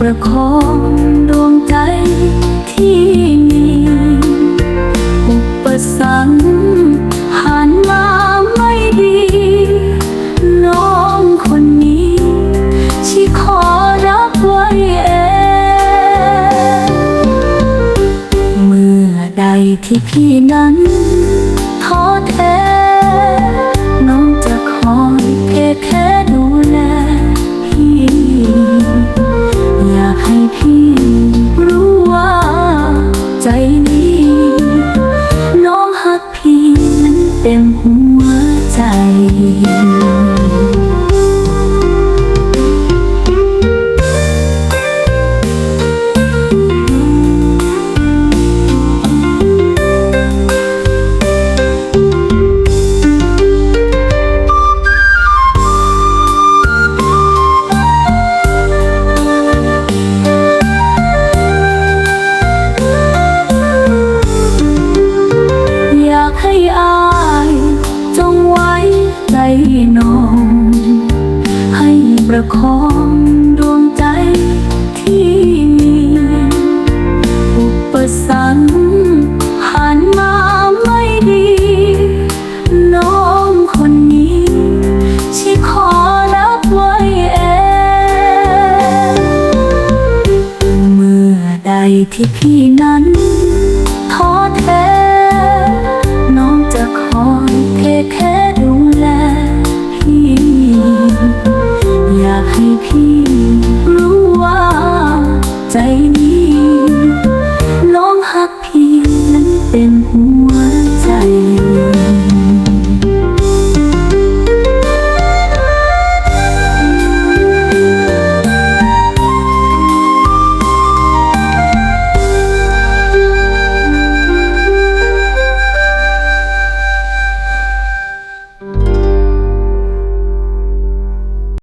ประคองดวงใจที่มีอุปสรรคผ่านมาไม่ดีน้องคนนี้ที่ขอรับไว้เองเมื่อใดที่พี่นั้น ให้อ ประคองดวงใจที่มีอุปสรรคผ่านมาไม่ดี น้องคนนี้ที่ขอรับไว้เอง เมื่อใดที่พี่นั้น พี่รู้ว่าใจนี้น้องหักพี่นั้นเป็นหัว